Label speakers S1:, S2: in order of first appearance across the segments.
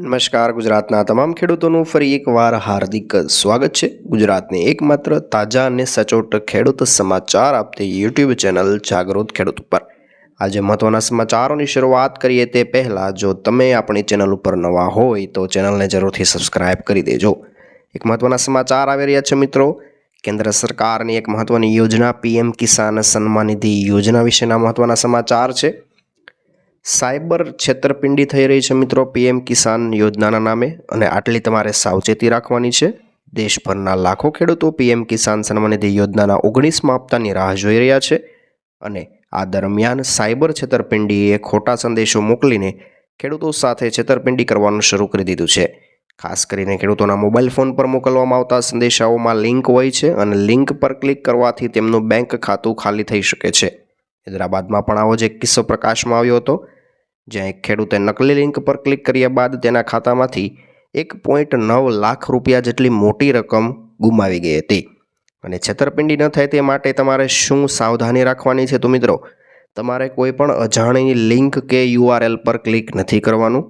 S1: નમસ્કાર, ગુજરાતના તમામ ખેડૂતોનું ફરી એકવાર હાર્દિક સ્વાગત છે. ગુજરાતની એકમાત્ર તાજા અને સચોટ ખેડૂત સમાચાર આપતી યુટ્યુબ ચેનલ જાગૃત ખેડૂત ઉપર. આજે મહત્વના સમાચારોની શરૂઆત કરીએ તે પહેલાં, જો તમે આપણી ચેનલ ઉપર નવા હોય, તો ચેનલને જરૂરથી સબસ્ક્રાઇબ કરી દેજો. એક મહત્વના સમાચાર આવી રહ્યા છે મિત્રો. કેન્દ્ર સરકારની એક મહત્વની યોજના, પીએમ કિસાન સન્માન નિધિ યોજના વિશેના મહત્વના સમાચાર છે. સાયબર છેતરપિંડી થઈ રહી છે મિત્રો પીએમ કિસાન યોજનાના નામે અને આટલી તમારે સાવચેતી રાખવાની છે. દેશભરના લાખો ખેડૂતો પીએમ કિસાન સન્માનિધિ યોજનાના ઓગણીસમાં હપ્તાની રાહ જોઈ રહ્યા છે અને આ દરમિયાન સાયબર છેતરપિંડીએ ખોટા સંદેશો મોકલીને ખેડૂતો સાથે છેતરપિંડી કરવાનું શરૂ કરી દીધું છે. ખાસ કરીને ખેડૂતોના મોબાઈલ ફોન પર મોકલવામાં આવતા સંદેશાઓમાં લિંક હોય છે અને લિંક પર ક્લિક કરવાથી તેમનું બેંક ખાતું ખાલી થઈ શકે છે. હૈદરાબાદમાં પણ આવો જ એક કિસ્સો પ્રકાશમાં આવ્યો હતો, જ્યાં એક ખેડૂતે નકલી લિંક પર ક્લિક કર્યા બાદ તેના ખાતામાંથી એક પોઈન્ટ નવ લાખ રૂપિયા જેટલી મોટી રકમ ગુમાવી ગઈ હતી. અને છેતરપિંડી ન થાય તે માટે તમારે શું સાવધાની રાખવાની છે તો મિત્રો, તમારે કોઈ પણ અજાણી લિંક કે યુઆરએલ પર ક્લિક નથી કરવાનું.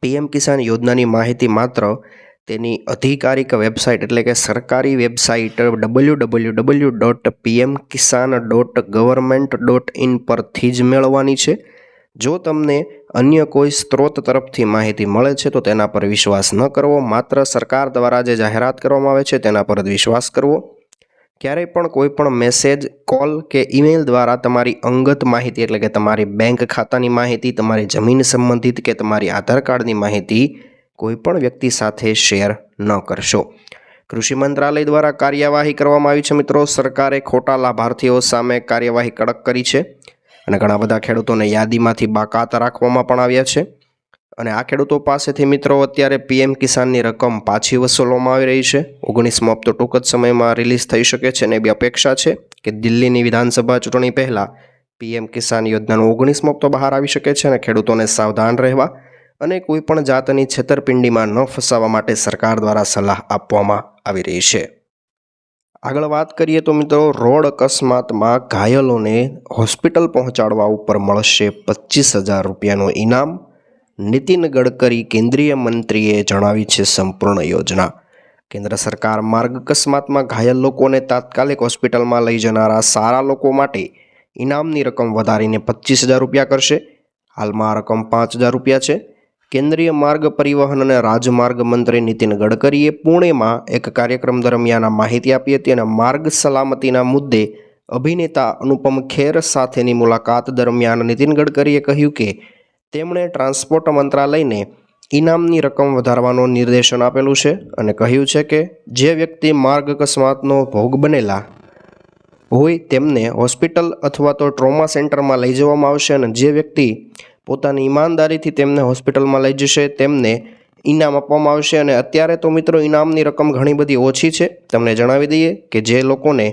S1: પીએમ કિસાન યોજનાની માહિતી માત્ર તેની અધિકારિક વેબસાઇટ એટલે કે સરકારી website W W W dot PM Kisan dot government dot in પરથી જ મેળવવાની છે. જો તમને અન્ય કોઈ સ્ત્રોત તરફથી માહિતી મળે છે, તો તેના પર વિશ્વાસ ન કરવો. માત્ર સરકાર દ્વારા જે જાહેરાત કરવામાં આવે છે, તેના પર જ વિશ્વાસ કરવો. ક્યારેય પણ કોઈ પણ મેસેજ, કોલ કે ઈમેલ દ્વારા તમારી અંગત માહિતી એટલે કે તમારી બેંક ખાતાની માહિતી, તમારી જમીન સંબંધિત કે તમારી આધાર કાર્ડની માહિતી કોઈ પણ વ્યક્તિ સાથે શેર ન કરશો. કૃષિ મંત્રાલય દ્વારા કાર્યવાહી કરવામાં આવી છે મિત્રો. સરકારે ખોટા લાભાર્થીઓ સામે કાર્યવાહી કડક કરી છે અને ઘણા બધા ખેડૂતોને યાદીમાંથી બાકાત રાખવામાં પણ આવ્યા છે. અને આ ખેડૂતો પાસેથી મિત્રો અત્યારે પીએમ કિસાનની રકમ પાછી વસૂલવામાં આવી રહી છે. ઓગણીસમો હપ્તો ટૂંક જ સમયમાં રિલીઝ થઈ શકે છે અને એવી અપેક્ષા છે કે દિલ્હીની વિધાનસભા ચૂંટણી પહેલાં પીએમ કિસાન યોજનાનો ઓગણીસમો હપ્તો બહાર આવી શકે છે અને ખેડૂતોને સાવધાન રહેવા અને કોઈ પણ જાતની છેતરપિંડીમાં ન ફસાવા માટે સરકાર દ્વારા સલાહ આપવામાં આવી રહી છે. આગળ વાત કરીએ તો મિત્રો, રોડ અકસ્માતમાં ઘાયલોને હોસ્પિટલ પહોંચાડવા ઉપર મળશે પચીસ હજાર રૂપિયાનું ઇનામ. નીતિન ગડકરી કેન્દ્રીય મંત્રીએ જણાવી છે સંપૂર્ણ યોજના. કેન્દ્ર સરકાર માર્ગ અકસ્માતમાં ઘાયલ લોકોને તાત્કાલિક હોસ્પિટલમાં લઈ જનારા સારા લોકો માટે ઇનામની રકમ વધારીને પચીસ હજાર રૂપિયા કરશે. હાલમાં આ રકમ પાંચ હજાર રૂપિયા છે. કેન્દ્રીય માર્ગ પરિવહન અને રાજમાર્ગ મંત્રી નીતિન ગડકરીએ પુણેમાં એક કાર્યક્રમ દરમિયાન માહિતી આપી હતી અને માર્ગ સલામતીના મુદ્દે અભિનેતા અનુપમ ખેર સાથેની મુલાકાત દરમિયાન નીતિન ગડકરીએ કહ્યું કે તેમણે ટ્રાન્સપોર્ટ મંત્રાલયને ઇનામની રકમ વધારવાનો નિર્દેશન આપેલું છે અને કહ્યું છે કે જે વ્યક્તિ માર્ગ અકસ્માતનો ભોગ બનેલા હોય તેમને હોસ્પિટલ અથવા તો ટ્રોમા સેન્ટરમાં લઈ જવામાં આવશે અને જે વ્યક્તિ પોતાની ઈમાનદારીથી તેમને હોસ્પિટલમાં લઈ જશે, તેમને ઇનામ આપવામાં આવશે અને અત્યારે તો મિત્રો ઇનામની રકમ ઘણી બધી ઓછી છે. તમને જણાવી દઈએ કે જે લોકોને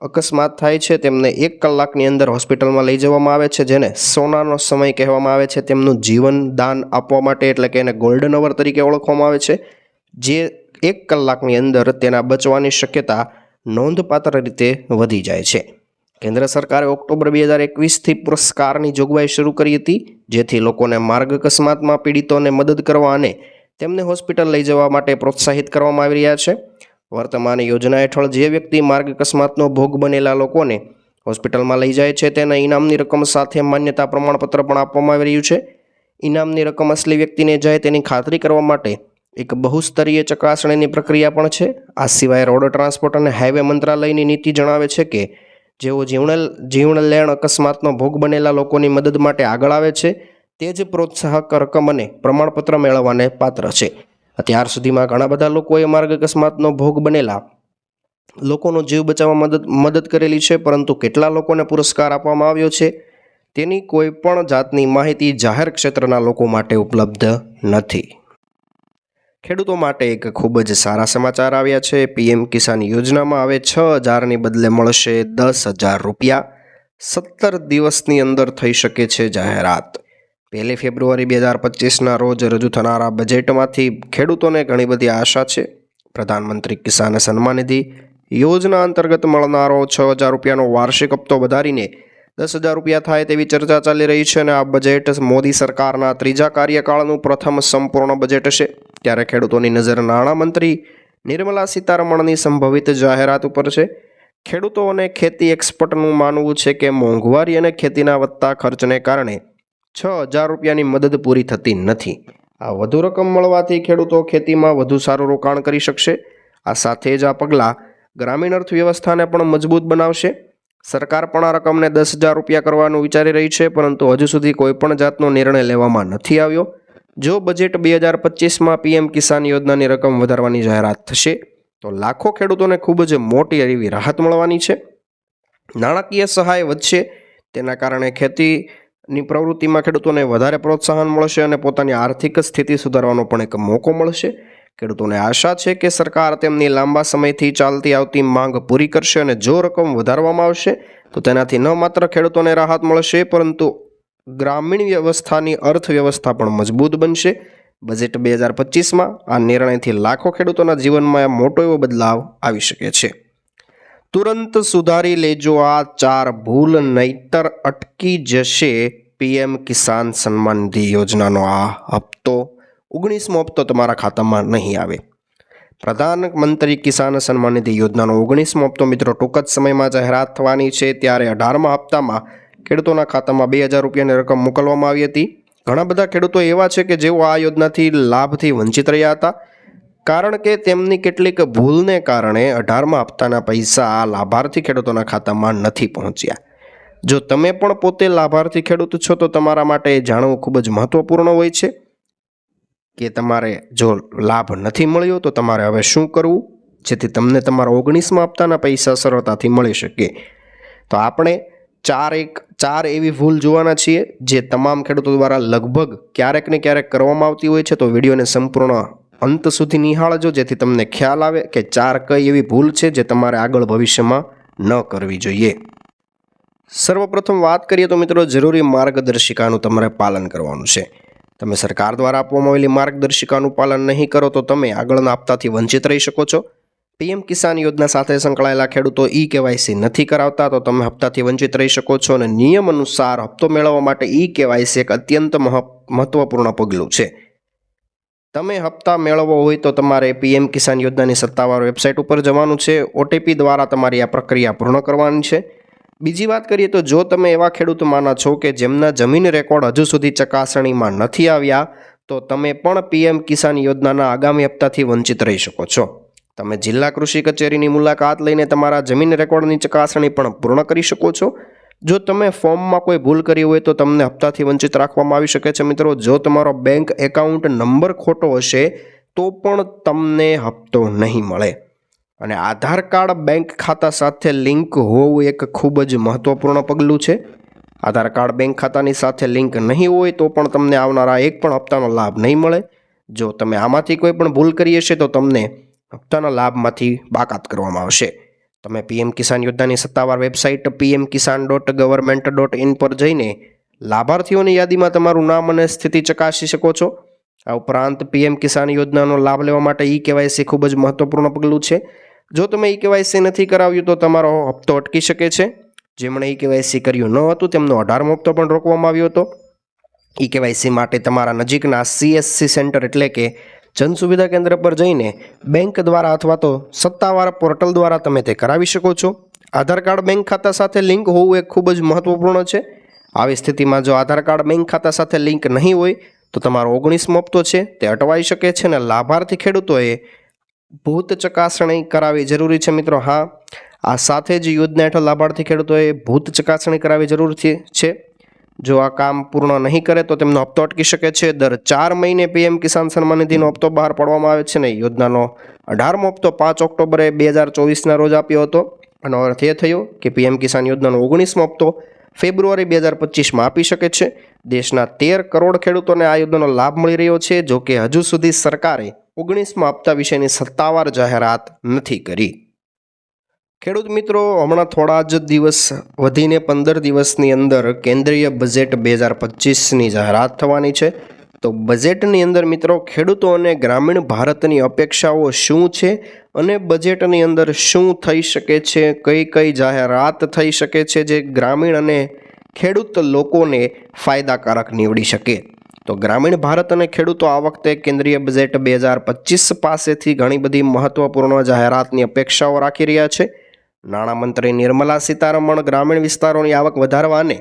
S1: અકસ્માત થાય છે, તેમને એક કલાકની અંદર હોસ્પિટલમાં લઈ જવામાં આવે છે, જેને સોનાનો સમય કહેવામાં આવે છે. તેમનું જીવન દાન આપવા માટે એટલે કે એને ગોલ્ડન અવર તરીકે ઓળખવામાં આવે છે. જે એક કલાકની અંદર તેના બચવાની શક્યતા નોંધપાત્ર રીતે વધી જાય છે. કેન્દ્ર સરકારે ઓક્ટોબર બે હજાર એકવીસથી પુરસ્કારની જોગવાઈ શરૂ કરી હતી, જેથી લોકોને માર્ગ અકસ્માતમાં પીડિતોને મદદ કરવા અને તેમને હોસ્પિટલ લઈ જવા માટે પ્રોત્સાહિત કરવામાં આવી રહ્યા છે. વર્તમાન યોજના હેઠળ જે વ્યક્તિ માર્ગ અકસ્માતનો ભોગ બનેલા લોકોને હોસ્પિટલમાં લઈ જાય છે, તેના ઇનામની રકમ સાથે માન્યતા પ્રમાણપત્ર પણ આપવામાં આવી રહ્યું છે. ઇનામની રકમ અસલી વ્યક્તિને જાય તેની ખાતરી કરવા માટે એક બહુસ્તરીય ચકાસણીની પ્રક્રિયા પણ છે. આ સિવાય રોડ ટ્રાન્સપોર્ટ અને હાઈવે મંત્રાલયની નીતિ જણાવે છે કે જેઓ જીવણ જીવનલેણ અકસ્માતનો ભોગ બનેલા લોકોની મદદ માટે આગળ આવે છે, તે જ પ્રોત્સાહક રકમ અને પ્રમાણપત્ર મેળવવાને પાત્ર છે. અત્યાર સુધીમાં ઘણા બધા લોકોએ માર્ગ અકસ્માતનો ભોગ બનેલા લોકોનો જીવ બચાવવા મદદ મદદ કરેલી છે, પરંતુ કેટલા લોકોને પુરસ્કાર આપવામાં આવ્યો છે, તેની કોઈ પણ જાતની માહિતી જાહેર ક્ષેત્રના લોકો માટે ઉપલબ્ધ નથી. ખેડૂતો માટે એક ખૂબ જ સારા સમાચાર આવ્યા છે. પીએમ કિસાન યોજનામાં હવે છ હજારની બદલે મળશે દસ હજાર રૂપિયા. સત્તર દિવસની અંદર થઈ શકે છે જાહેરાત. પહેલી ફેબ્રુઆરી બે હજાર પચીસના રોજ રજૂ થનારા બજેટમાંથી ખેડૂતોને ઘણી બધી આશા છે. પ્રધાનમંત્રી કિસાન સન્માન નિધિ યોજના અંતર્ગત મળનારો છ હજાર રૂપિયાનો વાર્ષિક હપ્તો વધારીને દસ હજાર રૂપિયા થાય તેવી ચર્ચા ચાલી રહી છે અને આ બજેટ મોદી સરકારના ત્રીજા કાર્યકાળનું પ્રથમ સંપૂર્ણ બજેટ હશે ત્યારે ખેડૂતોની નજર નાણામંત્રી નિર્મલા સીતારમણની સંભવિત જાહેરાત ઉપર છે. ખેડૂતો અને ખેતી એક્સપર્ટનું માનવું છે કે મોંઘવારી અને ખેતીના વધતા ખર્ચને કારણે છ હજાર રૂપિયાની મદદ પૂરી થતી નથી. આ વધુ રકમ મળવાથી ખેડૂતો ખેતીમાં વધુ સારું રોકાણ કરી શકશે. આ સાથે જ આ પગલાં ગ્રામીણ અર્થવ્યવસ્થાને પણ મજબૂત બનાવશે. સરકાર પણ આ રકમને દસ હજાર રૂપિયા કરવાનું વિચારી રહી છે, પરંતુ હજુ સુધી કોઈ પણ જાતનો નિર્ણય લેવામાં નથી આવ્યો. જો બજેટ બે હજાર પચીસમાં પીએમ કિસાન યોજનાની રકમ વધારવાની જાહેરાત થશે, તો લાખો ખેડૂતોને ખૂબ જ મોટી એવી રાહત મળવાની છે. નાણાકીય સહાય વધશે, તેના કારણે ખેતીની પ્રવૃત્તિમાં ખેડૂતોને વધારે પ્રોત્સાહન મળશે અને પોતાની આર્થિક સ્થિતિ સુધારવાનો પણ એક મોકો મળશે. ખેડૂતોને આશા છે કે સરકાર તેમની લાંબા સમયથી ચાલતી આવતી માંગ પૂરી કરશે અને જો રકમ વધારવામાં આવશે, તો તેનાથી ન માત્ર ખેડૂતોને રાહત મળશે, પરંતુ ગ્રામીણ વ્યવસ્થાની અર્થવ્યવસ્થા પણ મજબૂત બનશે. બજેટ બે હજાર પચીસમાં આ નિર્ણયથી લાખો ખેડૂતોના જીવનમાં મોટો એવો બદલાવ આવી શકે છે. તુરંત સુધારી લેજો આ ચાર ભૂલ, નહીતર અટકી જશે પીએમ કિસાન સન્માન નિધિ યોજનાનો આ હપ્તો. ઓગણીસમો હપ્તો તમારા ખાતામાં નહીં આવે. પ્રધાનમંત્રી કિસાન સન્માન નિધિ યોજનાનો ઓગણીસમો હપ્તો મિત્રો ટૂંક જ સમયમાં જાહેરાત થવાની છે. ત્યારે અઢારમા હપ્તામાં ખેડૂતોના ખાતામાં બે હજાર રૂપિયાની રકમ મોકલવામાં આવી હતી. ઘણા બધા ખેડૂતો એવા છે કે જેઓ આ યોજનાથી લાભથી વંચિત રહ્યા હતા. કારણ કે તેમની કેટલીક ભૂલને કારણે અઢારમા હપ્તાના પૈસા લાભાર્થી ખેડૂતોના ખાતામાં નથી પહોંચ્યા. જો તમે પણ પોતે લાભાર્થી ખેડૂત છો તો તમારા માટે જાણવું ખૂબ જ મહત્વપૂર્ણ હોય છે. કે તમારે જો લાભ નથી મળ્યો તો તમારે હવે શું કરવું? જેથી તમને તમારા ઓગણીસમાં હપ્તાના પૈસા સરળતાથી મળી શકે. તો આપણે ચાર એક, ચાર એવી ભૂલ જોવાના છીએ, જે તમામ ખેડૂતો દ્વારા લગભગ ક્યારેક ને ક્યારેક કરવામાં આવતી હોય છે. તો વિડીયોને સંપૂર્ણ અંત સુધી નિહાળજો, જેથી તમને ખ્યાલ આવે કે ચાર કઈ એવી ભૂલ છે જે તમારે આગળ ભવિષ્યમાં ન કરવી જોઈએ. સર્વપ્રથમ વાત કરીએ તો મિત્રો, જરૂરી માર્ગદર્શિકાનું તમારે પાલન કરવાનું છે. તમે સરકાર દ્વારા આપવામાં આવેલી માર્ગદર્શિકાનું પાલન નહીં કરો તો તમે આગળના હપ્તાથી વંચિત રહી શકો છો. પીએમ કિસાન યોજના સાથે સંકળાયેલા ખેડૂતો ઈ કેવાયસી નથી કરાવતા તો તમે હપ્તાથી વંચિત રહી શકો છો અને નિયમ અનુસાર હપ્તો મેળવવા માટે ઈ કેવાયસી એક અત્યંત મહ- મહત્વપૂર્ણ પગલું છે. તમે હપ્તા મેળવવો હોય તો તમારે પીએમ કિસાન યોજનાની સત્તાવાર વેબસાઇટ ઉપર જવાનું છે. ઓટીપી દ્વારા તમારી આ પ્રક્રિયા પૂર્ણ કરવાની છે. બીજી વાત કરીએ તો જો તમે એવા ખેડૂતમાંના છો કે જેમના જમીન રેકોર્ડ હજુ સુધી ચકાસણીમાં નથી આવ્યા, તો તમે પણ પીએમ કિસાન યોજનાના આગામી હપ્તાથી વંચિત રહી શકો છો. તમે જિલ્લા કૃષિ કચેરીની મુલાકાત લઈને તમારા જમીન રેકોર્ડની ચકાસણી પણ પૂર્ણ કરી શકો છો. જો તમે ફોર્મમાં કોઈ ભૂલ કરી હોય તો તમને હપ્તાથી વંચિત રાખવામાં આવી શકે છે. મિત્રો, જો તમારો બેંક એકાઉન્ટ નંબર ખોટો હશે, તો પણ તમને હપ્તો નહીં મળે. અને આધાર કાર્ડ બેંક ખાતા સાથે લિંક હોવું એક ખૂબ જ મહત્વપૂર્ણ પગલું છે. આધાર કાર્ડ બેંક ખાતાની સાથે લિંક નહીં હોય તો પણ તમને આવનારા એક પણ હપ્તાનો લાભ નહીં મળે. જો તમે આમાંથી કોઈ પણ ભૂલ કરી હશે તો તમને હપ્તાના લાભમાંથી બાકાત કરવામાં આવશે. તમે પીએમ કિસાન યોજનાની સત્તાવાર website PM Kisan dot government dot in પર જઈને લાભાર્થીઓની યાદીમાં તમારું નામ અને સ્થિતિ ચકાસી શકો છો. આ ઉપરાંત પીએમ કિસાન યોજનાનો લાભ લેવા માટે ઈ કેવાયસી ખૂબ જ મહત્વપૂર્ણ પગલું છે. જો તમે ઈ કેવાયસી નથી કરાવ્યું તો તમારો હપ્તો અટકી શકે છે. જેમણે ઈ કેવાયસી કર્યું ન હતું તેમનો અઢારમો હપ્તો પણ રોકવામાં આવ્યો હતો. ઈ કેવાયસી માટે તમારા નજીકના સીએસસી સેન્ટર એટલે કે જન સુવિધા કેન્દ્ર પર જઈને બેંક દ્વારા અથવા તો સત્તાવાર પોર્ટલ દ્વારા તમે તે કરાવી શકો છો. આધાર કાર્ડ બેંક ખાતા સાથે લિંક હોવું એ ખૂબ જ મહત્વપૂર્ણ છે. આવી સ્થિતિમાં જો આધાર કાર્ડ બેંક ખાતા સાથે લિંક નહીં હોય તો તમારો ઓગણીસમો હપ્તો છે, તે અટવાઈ શકે છે અને લાભાર્થી ખેડૂતોએ ભૂત ચકાસણી કરાવી જરૂરી છે મિત્રો, હા. આ સાથે જ યોજના હેઠળ લાભાર્થી ખેડૂતોએ ભૂત ચકાસણી કરાવી જરૂર છે જો આ કામ પૂર્ણ નહીં કરે તો તેમનો હપ્તો અટકી શકે છે. દર ચાર મહિને પીએમ કિસાન સન્માન નિધિનો હપ્તો બહાર પાડવામાં આવે છે ને યોજનાનો અઢારમો હપ્તો પાંચ ઓક્ટોબરે બે હજાર ચોવીસના રોજ આપ્યો હતો. આનો અર્થ એ થયો કે પીએમ કિસાન યોજનાનો ઓગણીસમો હપ્તો ફેબ્રુઆરી બે હજાર પચીસમાં આપી શકે છે. દેશના તેર કરોડ ખેડૂતોને આ યોજનાનો લાભ મળી રહ્યો છે, જો કે હજુ સુધી સરકારે ઓગણીસમાં આપતા વિશેની સત્તાવાર જાહેરાત નથી કરી. ખેડૂત મિત્રો, હમણાં થોડા જ દિવસ વધીને પંદર દિવસની અંદર કેન્દ્રીય બજેટ બે હજાર પચીસની જાહેરાત થવાની છે. તો બજેટની અંદર મિત્રો ખેડૂતો અને ગ્રામીણ ભારતની અપેક્ષાઓ શું છે અને બજેટની અંદર શું થઈ શકે છે, કઈ કઈ જાહેરાત થઈ શકે છે જે ગ્રામીણ અને ખેડૂત લોકોને ફાયદાકારક નીવડી શકે? તો ગ્રામીણ ભારત અને ખેડૂતો આ વખતે કેન્દ્રીય બજેટ બે હજાર પચીસ પાસેથી ઘણી બધી મહત્વપૂર્ણ જાહેરાતની અપેક્ષાઓ રાખી રહ્યા છે. નાણામંત્રી નિર્મલા સીતારમણ ગ્રામીણ વિસ્તારોની આવક વધારવા અને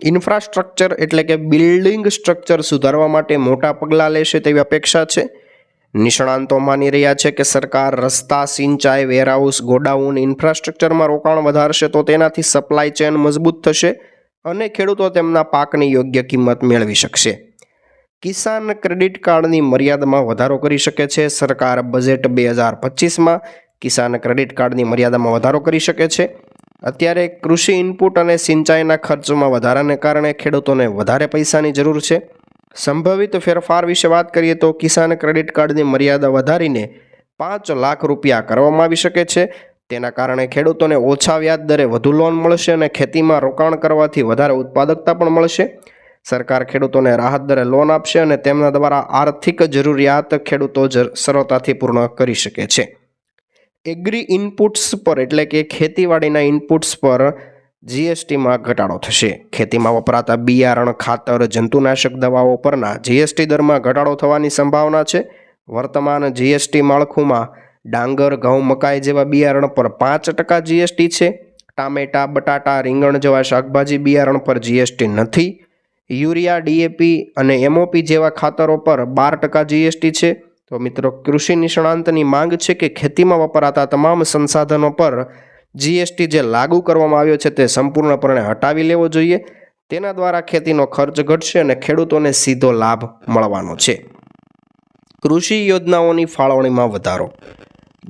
S1: ઇન્ફ્રાસ્ટ્રક્ચર એટલે કે બિલ્ડિંગ સ્ટ્રક્ચર સુધારવા માટે મોટા પગલાં લેશે તેવી અપેક્ષા છે. નિષ્ણાંતો માની રહ્યા છે કે સરકાર રસ્તા, સિંચાઈ, વેરહાઉસ, ગોડાઉન, ઇન્ફ્રાસ્ટ્રક્ચરમાં રોકાણ વધારશે તો તેનાથી સપ્લાય ચેન મજબૂત થશે અને ખેડૂતો તેમના પાકની યોગ્ય કિંમત મેળવી શકશે. કિસાન ક્રેડિટ કાર્ડની મર્યાદામાં વધારો કરી શકે છે. સરકાર બજેટ બે હજાર પચીસમાં કિસાન ક્રેડિટ કાર્ડની મર્યાદામાં વધારો કરી શકે છે. અત્યારે કૃષિ ઇનપુટ અને સિંચાઈના ખર્ચમાં વધારાને કારણે ખેડૂતોને વધારે પૈસાની જરૂર છે. સંભવિત ફેરફાર વિશે વાત કરીએ તો કિસાન ક્રેડિટ કાર્ડની મર્યાદા વધારીને પાંચ લાખ રૂપિયા કરવામાં આવી શકે છે. તેના કારણે ખેડૂતોને ઓછા વ્યાજ દરે વધુ લોન મળશે અને ખેતીમાં રોકાણ કરવાથી વધારે ઉત્પાદકતા પણ મળશે. સરકાર ખેડૂતોને રાહત દરે લોન આપશે અને તેમના દ્વારા આર્થિક જરૂરિયાત ખેડૂતો સરળતાથી પૂર્ણ કરી શકે છે. એગ્રી ઇનપુટ્સ પર, એટલે કે ખેતીવાડીના ઇનપુટ્સ પર જીએસટીમાં ઘટાડો થશે. ખેતીમાં વપરાતા બિયારણ, ખાતર, જંતુનાશક દવાઓ પરના જીએસટી દરમાં ઘટાડો થવાની સંભાવના છે. વર્તમાન જીએસટી માળખુંમાં ડાંગર, ઘઉં, મકાઈ જેવા બિયારણ પર પાંચ ટકા જીએસટી છે. ટામેટા, બટાટા, રીંગણ જેવા શાકભાજી બિયારણ પર જીએસટી નથી. યુરિયા ડીએપી અને એમઓપી જેવા ખાતરો પર બાર ટકા જીએસટી છે. તો મિત્રો, કૃષિ નિષ્ણાંતની માંગ છે કે ખેતીમાં વપરાતા તમામ સંસાધનો પર જીએસટી જે લાગુ કરવામાં આવ્યો છે તે સંપૂર્ણપણે હટાવી લેવો જોઈએ. તેના દ્વારા ખેતીનો ખર્ચ ઘટશે અને ખેડૂતોને સીધો લાભ મળવાનો છે. કૃષિ યોજનાઓની ફાળવણીમાં વધારો.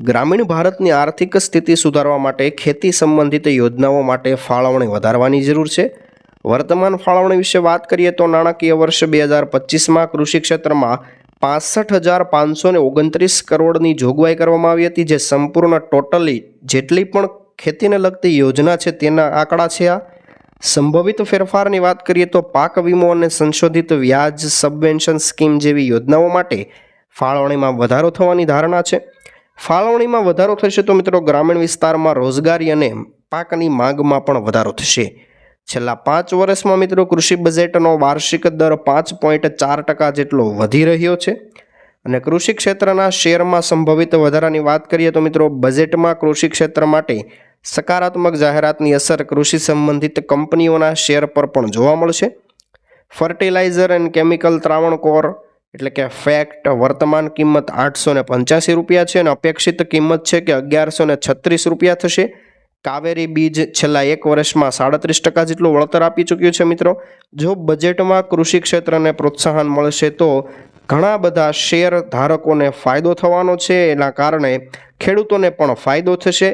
S1: ગ્રામીણ ભારતની આર્થિક સ્થિતિ સુધારવા માટે ખેતી સંબંધિત યોજનાઓ માટે ફાળવણી વધારવાની જરૂર છે. વર્તમાન ફાળવણી વિશે વાત કરીએ તો નાણાકીય વર્ષ બે હજાર પચીસમાં કૃષિ ક્ષેત્રમાં પાસઠ હજાર પાંચસો ને ઓગણત્રીસ કરોડની જોગવાઈ કરવામાં આવી હતી, જે સંપૂર્ણ ટોટલી જેટલી પણ ખેતીને લગતી યોજના છે તેના આંકડા છે આ. સંભવિત ફેરફારની વાત કરીએ તો પાક વીમો અને સંશોધિત વ્યાજ સબવેન્શન સ્કીમ જેવી યોજનાઓ માટે ફાળવણીમાં વધારો થવાની ધારણા છે. ફાળવણીમાં વધારો થશે તો મિત્રો ગ્રામીણ વિસ્તારમાં રોજગારી અને પાકની માંગમાં પણ વધારો થશે. છેલ્લા પાંચ વર્ષમાં મિત્રો કૃષિ બજેટનો વાર્ષિક દર પાંચ પોઈન્ટ ચાર ટકા જેટલો વધી રહ્યો છે. અને કૃષિ ક્ષેત્રના શેરમાં સંભવિત વધારાની વાત કરીએ તો મિત્રો બજેટમાં કૃષિ ક્ષેત્ર માટે સકારાત્મક જાહેરાતની અસર કૃષિ સંબંધિત કંપનીઓના શેર પર પણ જોવા મળશે. ફર્ટિલાઇઝર એન્ડ કેમિકલ ત્રાવણકોર એટલે કે ફેક્ટ વર્તમાન કિંમત આઠસો પંચ્યાસી રૂપિયા છે અને અપેક્ષિત કિંમત છે કે અગિયારસો છત્રીસ રૂપિયા થશે. કાવેરી બીજ છેલ્લા એક વર્ષમાં સાડત્રીસ ટકા જેટલું વળતર આપી ચૂક્યું છે મિત્રો. જો બજેટમાં કૃષિ ક્ષેત્રને પ્રોત્સાહન મળશે તો ઘણા બધા શેર ધારકોને ફાયદો થવાનો છે. એના કારણે ખેડૂતોને પણ ફાયદો થશે.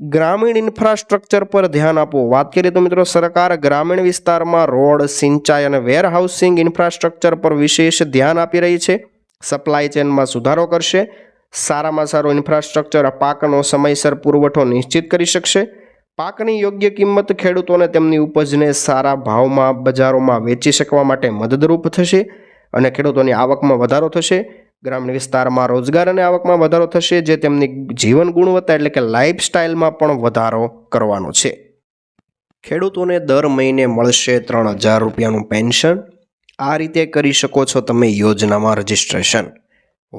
S1: ગ્રામીણ ઇન્ફ્રાસ્ટ્રક્ચર પર ધ્યાન આપવું વાત કરીએ તો મિત્રો સરકાર ગ્રામીણ વિસ્તારમાં રોડ, સિંચાઈ અને વેરહાઉસિંગ ઇન્ફ્રાસ્ટ્રક્ચર પર વિશેષ ધ્યાન આપી રહી છે. સપ્લાય ચેનમાં સુધારો કરશે. સારામાં સારું ઇન્ફ્રાસ્ટ્રક્ચર પાકનો સમયસર પુરવઠો નિશ્ચિત કરી શકશે. પાકની યોગ્ય કિંમત ખેડૂતોને તેમની ઉપજને સારા ભાવમાં બજારોમાં વેચી શકવા માટે મદદરૂપ થશે અને ખેડૂતોની આવકમાં વધારો થશે. ગ્રામીણ વિસ્તારમાં રોજગાર અને આવકમાં વધારો થશે, જે તેમની જીવન ગુણવત્તા એટલે કે લાઇફસ્ટાઇલમાં પણ વધારો કરવાનો છે. ખેડૂતોને દર મહિને મળશે ત્રણ હજાર રૂપિયાનું પેન્શન. આ રીતે કરી શકો છો તમે યોજનામાં રજિસ્ટ્રેશન.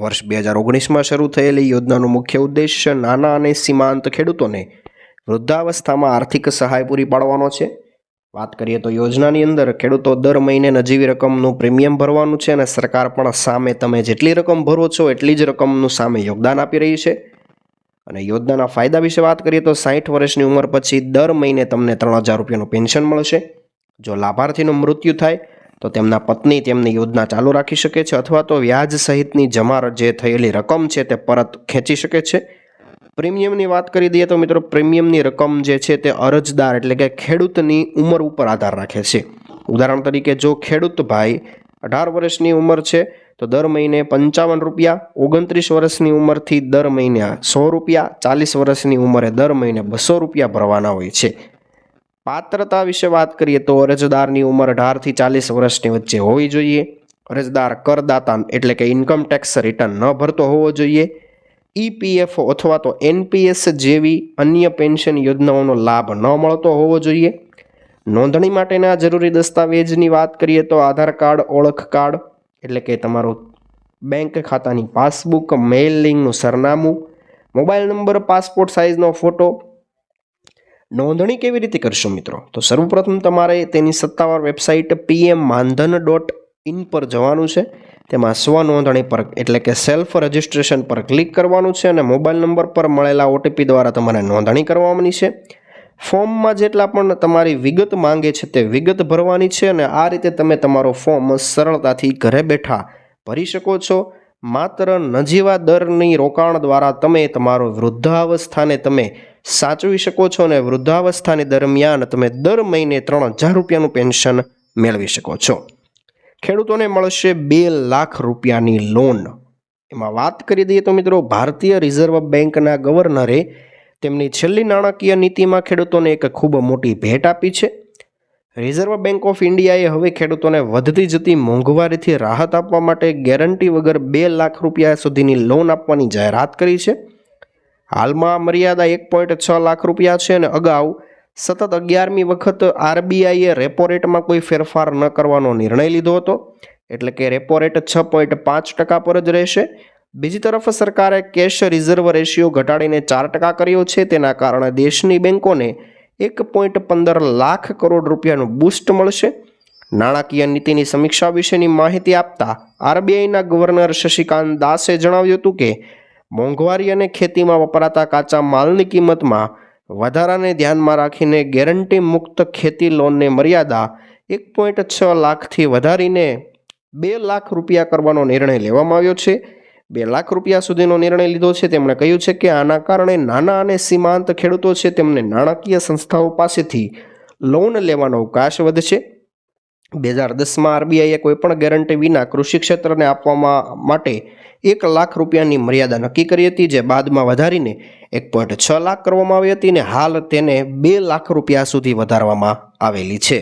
S1: વર્ષ બે હજાર ઓગણીસમાં શરૂ થયેલી યોજનાનો મુખ્ય ઉદ્દેશ્ય નાના અને સીમાંત ખેડૂતોને વૃદ્ધાવસ્થામાં આર્થિક સહાય પૂરી પાડવાનો છે. વાત કરીએ તો યોજનાની અંદર ખેડૂતો દર મહિને નજીવી રકમનું પ્રીમિયમ ભરવાનું છે અને સરકાર પણ સામે તમે જેટલી રકમ ભરો છો એટલી જ રકમનું સામે યોગદાન આપી રહી છે. અને યોજનાના ફાયદા વિશે વાત કરીએ તો સાઠ વર્ષની ઉંમર પછી દર મહિને તમને ત્રણ હજાર રૂપિયાનું પેન્શન મળશે. જો લાભાર્થીનું મૃત્યુ થાય તો તેમના પત્ની તેમની યોજના ચાલુ રાખી શકે છે અથવા તો વ્યાજ સહિતની જમા જે થયેલી રકમ છે તે પરત ખેંચી શકે છે. પ્રીમિયમની વાત કરી દઈએ તો મિત્રો પ્રીમિયમની રકમ જે છે તે અરજદાર એટલે કે ખેડૂતની ઉંમર ઉપર આધાર રાખે છે. ઉદાહરણ તરીકે જો ખેડૂત ભાઈ અઢાર વર્ષની ઉંમર છે તો દર મહિને પંચાવન રૂપિયા, ઓગણત્રીસ વર્ષની ઉંમરથી દર મહિને સો રૂપિયા, ચાલીસ વર્ષની ઉંમરે દર મહિને બસો રૂપિયા ભરવાના હોય છે. પાત્રતા વિશે વાત કરીએ તો અરજદારની ઉંમર અઢારથી ચાલીસ વર્ષની વચ્ચે હોવી જોઈએ. અરજદાર કરદાતા એટલે કે ઇન્કમ ટેક્સ રિટર્ન ન ભરતો હોવો જોઈએ. ઈપીએફઓ અથવા તો એનપીએસ જેવી અન્ય પેન્શન યોજનાઓનો લાભ ન મળતો હોવો જોઈએ. નોંધણી માટેના જરૂરી દસ્તાવેજની વાત કરીએ તો આધાર કાર્ડ, ઓળખ કાર્ડ એટલે કે તમારું બેંક ખાતાની પાસબુક મેઇલ લિંકનું સરનામું, મોબાઈલ નંબર પાસપોર્ટ સાઇઝનો ફોટો નોંધણી કેવી રીતે કરશો મિત્રો? તો સર્વપ્રથમ તમારે તેની સત્તાવાર website PM Maandhan dot in પર જવાનું છે. તેમાં સ્વ નોંધણી પર, એટલે કે સેલ્ફ રજિસ્ટ્રેશન પર ક્લિક કરવાનું છે અને મોબાઈલ નંબર પર મળેલા ઓટીપી દ્વારા તમારે નોંધણી કરવાની છે. ફોર્મમાં જેટલા પણ તમારી વિગત માંગે છે તે વિગત ભરવાની છે અને આ રીતે તમે તમારો ફોર્મ સરળતાથી ઘરે બેઠા ભરી શકો છો. માત્ર નજીવા દરની રોકાણ દ્વારા તમે તમારો વૃદ્ધાવસ્થાને તમે સાચવી શકો છો અને વૃદ્ધાવસ્થાની દરમિયાન તમે દર મહિને ત્રણ હજાર રૂપિયાનું પેન્શન મેળવી શકો છો. ખેડૂતોને મળશે બે લાખ રૂપિયાની લોન એમાં વાત કરી દઈએ તો મિત્રો, ભારતીય રિઝર્વ બેંકના ગવર્નરે તેમની છેલ્લી નાણાકીય નીતિમાં ખેડૂતોને એક ખૂબ મોટી ભેટ આપી છે. રિઝર્વ બેંક ઓફ ઇન્ડિયાએ હવે ખેડૂતોને વધતી જતી મોંઘવારીથી રાહત આપવા માટે ગેરંટી વગર બે લાખ રૂપિયા સુધીની લોન આપવાની જાહેરાત કરી છે. હાલમાં મર્યાદા એક પોઈન્ટ છ લાખ રૂપિયા છે અને અગાઉ સતત અગિયારમી વખત આરબીઆઈએ રેપો રેટમાં કોઈ ફેરફાર ન કરવાનો નિર્ણય લીધો હતો. એટલે કે રેપો રેટ છ પોઈન્ટ પાંચ ટકા પર જ રહેશે. બીજી તરફ સરકારે કેશ રિઝર્વ રેશિયો ઘટાડીને ચાર ટકા કર્યો છે. તેના કારણે દેશની બેન્કોને એક પોઈન્ટ પંદર લાખ કરોડ રૂપિયાનું બૂસ્ટ મળશે. નાણાકીય નીતિની સમીક્ષા વિશેની માહિતી આપતા આરબીઆઈના ગવર્નર શશિકાંત દાસે જણાવ્યું હતું કે મોંઘવારી અને ખેતીમાં વપરાતા કાચા માલની કિંમતમાં વધારાને ધ્યાનમાં રાખીને ગેરંટી મુક્ત ખેતી લોનની મર્યાદા એક પોઈન્ટ છ લાખથી વધારીને બે લાખ રૂપિયા કરવાનો નિર્ણય લેવામાં આવ્યો છે. બે લાખ રૂપિયા સુધીનો નિર્ણય લીધો છે. તેમણે કહ્યું છે કે આના કારણે નાના અને સીમાંત ખેડૂતો છે. તેમને નાણાકીય સંસ્થાઓ પાસેથી લોન લેવાનો અવકાશ વધશે. બે હજાર દસમાં આરબીઆઈએ કોઈપણ ગેરંટી વિના કૃષિ ક્ષેત્રને આપવામાં માટે એક લાખ રૂપિયાની મર્યાદા નક્કી કરી હતી, જે બાદમાં વધારીને એક પોઈન્ટ છ લાખ કરવામાં આવી હતી અને હાલ તેને બે લાખ રૂપિયા સુધી વધારવામાં આવેલી છે.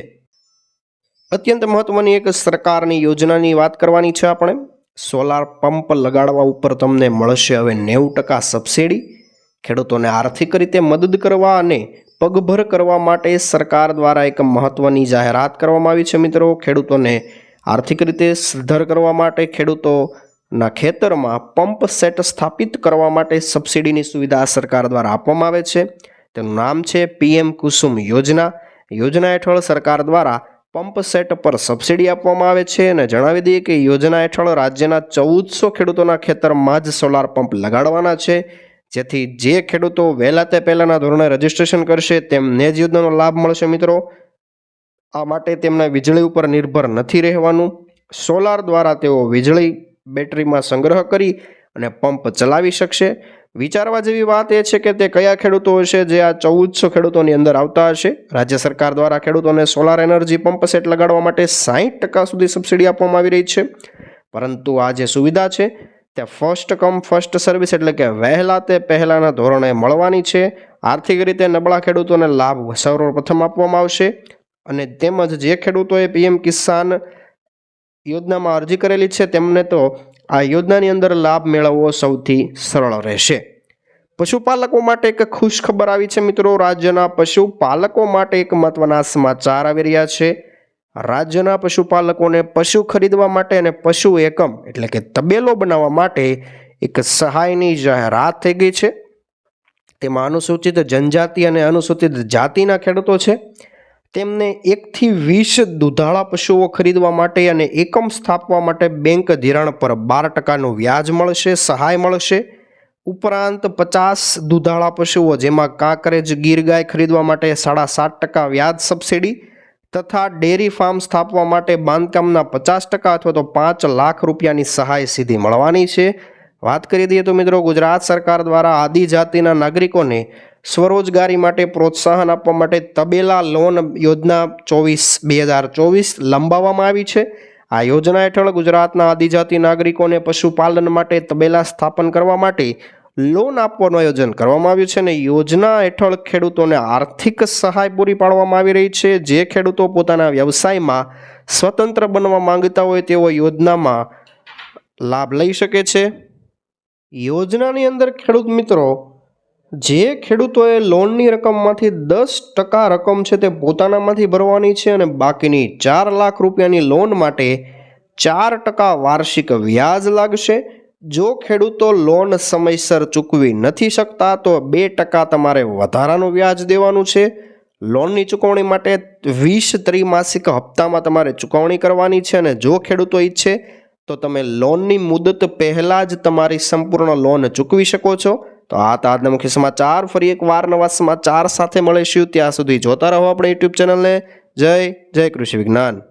S1: અત્યંત મહત્વની એક સરકારની યોજનાની વાત કરવાની છે આપણે. સોલાર પંપ લગાડવા ઉપર તમને મળશે હવે નેવું ટકા સબસિડી. ખેડૂતોને આર્થિક રીતે મદદ કરવા અને પગભર કરવા માટે સરકાર દ્વારા એક મહત્વની જાહેરાત કરવામાં આવી છે મિત્રો. ખેડૂતોને આર્થિક રીતે સદ્ધર કરવા માટે ખેડૂતોના ખેતરમાં પંપ સેટ સ્થાપિત કરવા માટે સબસિડીની સુવિધા સરકાર દ્વારા આપવામાં આવે છે. તેનું નામ છે પીએમ કુસુમ યોજના. યોજના હેઠળ સરકાર દ્વારા પંપ સેટ પર સબસિડી આપવામાં આવે છે અને જણાવી દઈએ કે યોજના હેઠળ રાજ્યના ચૌદસો ખેડૂતોના ખેતરમાં જ સોલાર પંપ લગાડવાના છે. જેથી જે ખેડૂતો વહેલા તે પહેલાંના ધોરણે રજીસ્ટ્રેશન કરશે, તેમને જ યોજનાનો લાભ મળશે મિત્રો. આ માટે તેમના વીજળી ઉપર નિર્ભર નથી રહેવાનું. સોલાર દ્વારા તેઓ વીજળી બેટરીમાં સંગ્રહ કરી અને પંપ ચલાવી શકશે. વિચારવા જેવી વાત એ છે કે તે કયા ખેડૂતો હશે, જે આ ચૌદસો ખેડૂતોની અંદર આવતા હશે? રાજ્ય સરકાર દ્વારા ખેડૂતોને સોલાર એનર્જી પંપ સેટ લગાડવા માટે સાહીઠ ટકા સુધી સબસિડી આપવામાં આવી રહી છે. પરંતુ આ જે સુવિધા છે તે ફર્સ્ટ કમ ફર્સ્ટ સર્વિસ એટલે કે વહેલા તે પહેલાંના ધોરણે મળવાની છે. આર્થિક રીતે નબળા ખેડૂતોને લાભ સર્વપ્રથમ આપવામાં આવશે. અને તેમજ જે ખેડૂતોએ પીએમ કિસાન યોજનામાં અરજી કરેલી છે, તેમને તો આ યોજનાની અંદર લાભ મેળવવો સૌથી સરળ રહેશે. પશુપાલકો માટે એક ખુશ ખબર આવી છે મિત્રો. રાજ્યના પશુપાલકો માટે એક મહત્વના સમાચાર આવી રહ્યા છે. રાજ્યના પશુપાલકોને પશુ ખરીદવા માટે અને પશુ એકમ, એટલે કે તબેલો બનાવવા માટે એક સહાયની જાહેરાત થઈ ગઈ છે. તેમાં અનુસૂચિત જનજાતિ અને અનુસૂચિત જાતિના ખેડૂતો છે. તેમને એકથી વીસ દુધાળા પશુઓ ખરીદવા માટે અને એકમ સ્થાપવા માટે બેંક ધિરાણ પર બાર ટકાનું વ્યાજ મળશે, સહાય મળશે. ઉપરાંત પચાસ દુધાળા પશુઓ, જેમાં કાંકરેજ ગીર ગાય ખરીદવા માટે સાડા સાત ટકા વ્યાજ સબસિડી તથા ડેરી ફાર્મ સ્થાપવા માટે બાંધકામના પચાસ ટકા અથવા તો પાંચ લાખ રૂપિયાની સહાય સીધી મળવાની છે. વાત કરી દઈએ તો મિત્રો ગુજરાત સરકાર દ્વારા આદિજાતિના નાગરિકોને સ્વરોજગારી માટે પ્રોત્સાહન આપવા માટે તબેલા લોન યોજના ચોવીસ બે હજાર ચોવીસ લંબાવવામાં આવી છે. આ યોજના હેઠળ ગુજરાતના આદિજાતિ નાગરિકોને પશુપાલન માટે તબેલા સ્થાપન કરવા માટે લોન આપવાનું આયોજન કરવામાં આવ્યું છે અને યોજના હેઠળ ખેડૂતોને આર્થિક સહાય પૂરી પાડવામાં આવી રહી છે. જે ખેડૂતો પોતાના વ્યવસાયમાં સ્વતંત્ર બનવા માંગતા હોય તેઓ યોજનામાં લાભ લઈ શકે છે. યોજનાની અંદર ખેડૂત મિત્રો, જે ખેડૂતોએ લોનની રકમમાંથી દસ ટકા રકમ છે તે પોતાનામાંથી ભરવાની છે અને બાકીની ચાર લાખ રૂપિયાની લોન માટે ચાર ટકા વાર્ષિક વ્યાજ લાગશે. જો ખેડૂતો લોન સમયસર ચૂકવી નથી શકતા, તો બે ટકા તમારે વધારાનું વ્યાજ દેવાનું છે. લોનની ચૂકવણી માટે વીસ ત્રિમાસિક હપ્તામાં તમારે ચૂકવણી કરવાની છે અને જો ખેડૂતો ઈચ્છે, તો તમે લોનની મુદત પહેલાં જ તમારી સંપૂર્ણ લોન ચૂકવી શકો છો. તો આ હતા આજના મુખ્ય સમાચાર. ફરી એક વાર નવા સમાચાર સાથે મળીશું. ત્યાં સુધી જોતા રહો આપણે યુટ્યુબ ચેનલને. જય જય કૃષિ વિજ્ઞાન.